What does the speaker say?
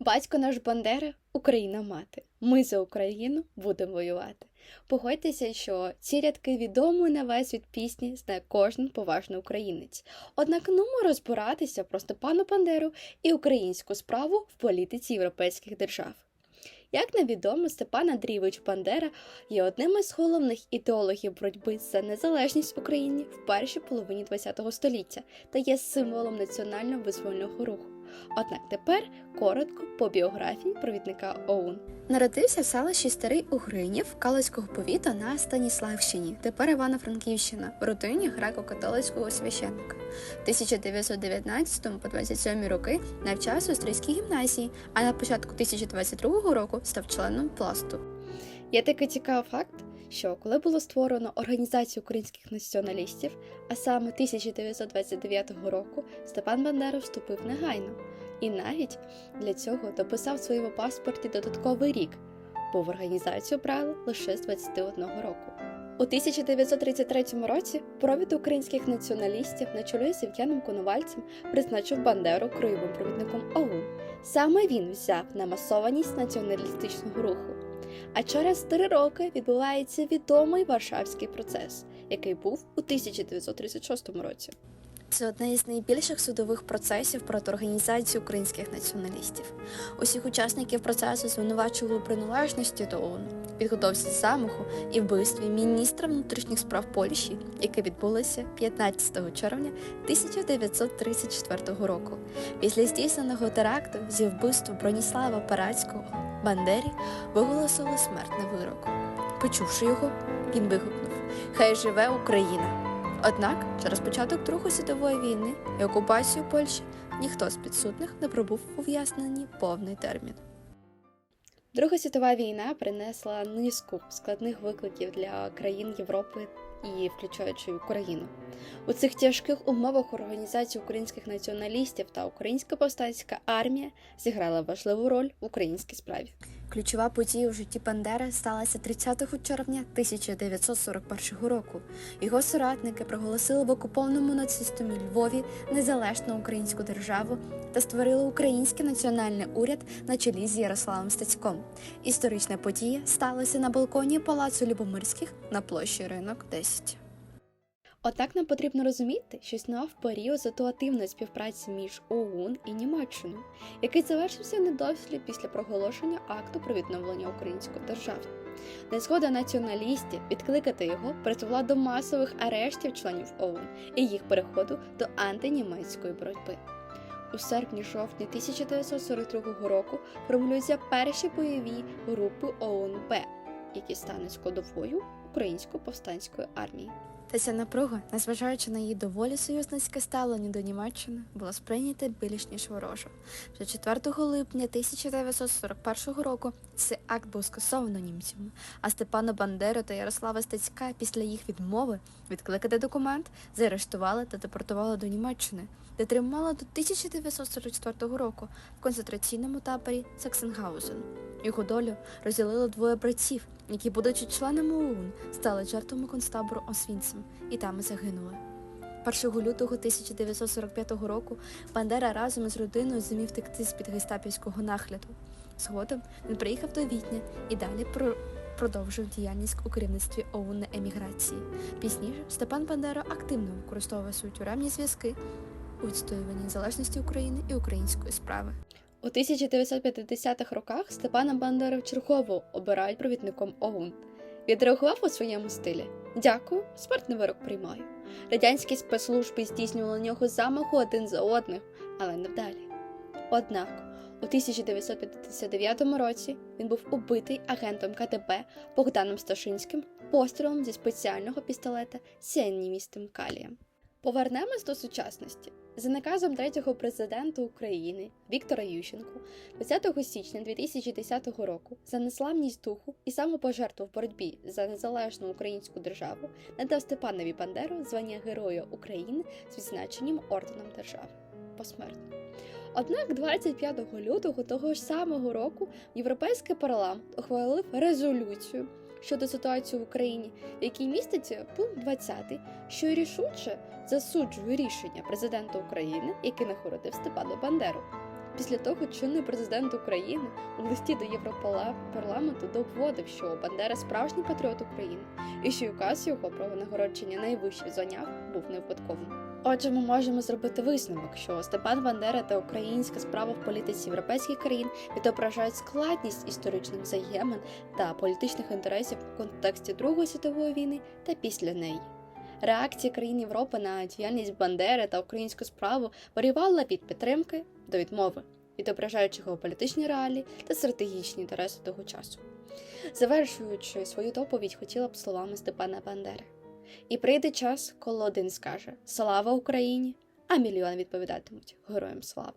Батько наш Бандера, Україна мати. Ми за Україну будемо воювати. Погодьтеся, що ці рядки відомі на весь від пісні знає кожен поважний українець. Однак нумо розбиратися про Степана Бандеру і українську справу в політиці європейських держав. Як невідомо, Степан Андрійович Бандера є одним із головних ідеологів боротьби за незалежність України в першій половині ХХ століття та є символом національного визвольного руху. Однак тепер коротко по біографії провідника ОУН. Народився в селищі Старий Угринів Калицького повіту на Станіславщині, тепер Івано-Франківщина, в родині греко-католицького священника. В 1919 по 27 роки навчався у Стрийській гімназії, а на початку 2022 року став членом пласту. Є такий цікавий факт, що коли було створено Організацію українських націоналістів, а саме 1929 року, Степан Бандера вступив негайно і навіть для цього дописав в своєму паспорті додатковий рік, бо в організацію брали лише з 21 року. У 1933 році провід українських націоналістів на чолі з Євгеном Коновальцем призначив Бандеру краєвим провідником ОУН. Саме він взяв на масованість націоналістичного руху. А через три роки відбувається відомий Варшавський процес, який був у 1936 році. Це одне із найбільших судових процесів проти організації українських націоналістів. Усіх учасників процесу звинувачували у приналежності до ООН, підготовці замаху і вбивстві міністра внутрішніх справ Польщі, яке відбулося 15 червня 1934 року. Після здійсненого теракту зі вбивства Броніслава Парацького Бандері виголосили смертний вирок. Почувши його, він вигукнув: Хай живе Україна! Однак, через початок Другої світової війни і окупацію Польщі ніхто з підсудних не пробув у повний термін. Друга світова війна принесла низку складних викликів для країн Європи і включаючи Україну. У цих тяжких умовах організація українських націоналістів та українська повстанська армія зіграла важливу роль в українській справі. Ключова подія у житті Бандери сталася 30 червня 1941 року. Його соратники проголосили в окупованому нацистами Львові незалежну українську державу та створили український національний уряд на чолі з Ярославом Стецьком. Історична подія сталася на балконі палацу Любомирських на площі Ринок 10. Однак нам потрібно розуміти, що існував період ситуативної співпраці між ОУН і Німеччиною, який завершився недовслі після проголошення акту про відновлення української держави. Незгода націоналістів відкликати його призвела до масових арештів членів ОУН і їх переходу до антинімецької боротьби. У серпні-жовтні 1942 року формулюються перші бойові групи ОУН-Б, які стануть складовою української повстанської армії. Та ця напруга, незважаючи на її доволі союзницьке ставлення до Німеччини, була сприйнята більш ніж ворожо. Вже 4 липня 1941 року цей акт був скасовано німцями, а Степана Бандеру та Ярослава Стецька після їх відмови відкликати документ заарештували та депортували до Німеччини, де тримали до 1944 року в концентраційному таборі Саксенгаузен. Його долю розділили двоє братів, які, будучи членами ОУН, стали жертвами концтабору Освінцем і там і загинули. 1 лютого 1945 року Бандера разом із родиною зумів втекти з під гестапівського нагляду. Згодом він приїхав до Вітня і далі про... продовжив діяльність у керівництві ОУН на еміграції. Пізніше Степан Бандера активно використовував свої тюремні зв'язки у відстоюванні незалежності України і української справи. У 1950-х роках Степана Бандера вчергово обирають провідником ОУН. Відреагував у своєму стилі. Дякую, смертний вирок приймаю. Радянські спецслужби здійснювали на нього замаху один за одним, але невдалі. Однак, у 1959 році він був убитий агентом КДБ Богданом Сташинським пострілом зі спеціального пістолета сіанімістим калієм. Повернемось до сучасності. За наказом третього президента України Віктора Ющенко 20 січня 2010 року за неславність духу і самопожертву в боротьбі за незалежну українську державу надав Степанові Бандеру звання Героя України з відзначенням орденом держави посмертно. Однак 25 лютого того ж самого року Європейський парламент ухвалив резолюцію щодо ситуації в Україні, в якій міститься пункт 20, що рішуче засуджує рішення президента України, який нагородив Степана Бандеру. Після того чинний президент України у листі до Європарламенту доводив, що Бандера справжній патріот України, і що указ його про нагородження найвищих званнях був не випадковим. Отже, ми можемо зробити висновок, що Степан Бандера та українська справа в політиці європейських країн відображають складність історичних взаємин та політичних інтересів у контексті Другої світової війни та після неї. Реакція країн Європи на діяльність Бандери та українську справу варіювала від підтримки до відмови, відображаючи геополітичні реалії та стратегічні інтереси того часу. Завершуючи свою доповідь, хотіла б словами Степана Бандери. І прийде час, коли один скаже Слава Україні! а мільйон відповідатимуть Героям слава!